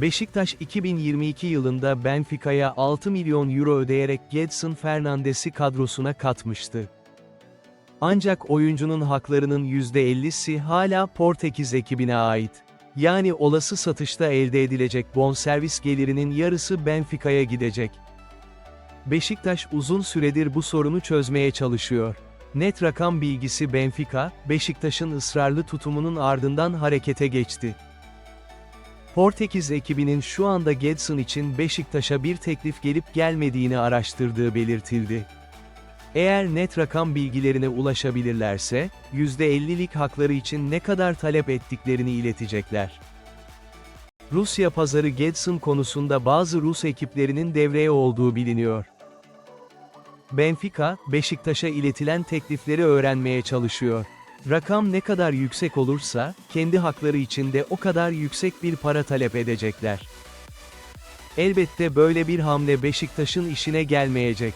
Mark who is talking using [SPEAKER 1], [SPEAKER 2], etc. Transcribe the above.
[SPEAKER 1] Beşiktaş 2022 yılında Benfica'ya 6 milyon euro ödeyerek Gedson Fernandes'i kadrosuna katmıştı. Ancak oyuncunun haklarının %50'si hala Portekiz ekibine ait. Yani olası satışta elde edilecek bonservis gelirinin yarısı Benfica'ya gidecek. Beşiktaş uzun süredir bu sorunu çözmeye çalışıyor. Net rakam bilgisi Benfica, Beşiktaş'ın ısrarlı tutumunun ardından harekete geçti. Portekiz ekibinin şu anda Gedson için Beşiktaş'a bir teklif gelip gelmediğini araştırdığı belirtildi. Eğer net rakam bilgilerine ulaşabilirlerse, %50'lik hakları için ne kadar talep ettiklerini iletecekler. Rusya pazarı Gedson konusunda bazı Rus ekiplerinin devreye olduğu biliniyor. Benfica, Beşiktaş'a iletilen teklifleri öğrenmeye çalışıyor. Rakam ne kadar yüksek olursa, kendi hakları için de o kadar yüksek bir para talep edecekler. Elbette böyle bir hamle Beşiktaş'ın işine gelmeyecek.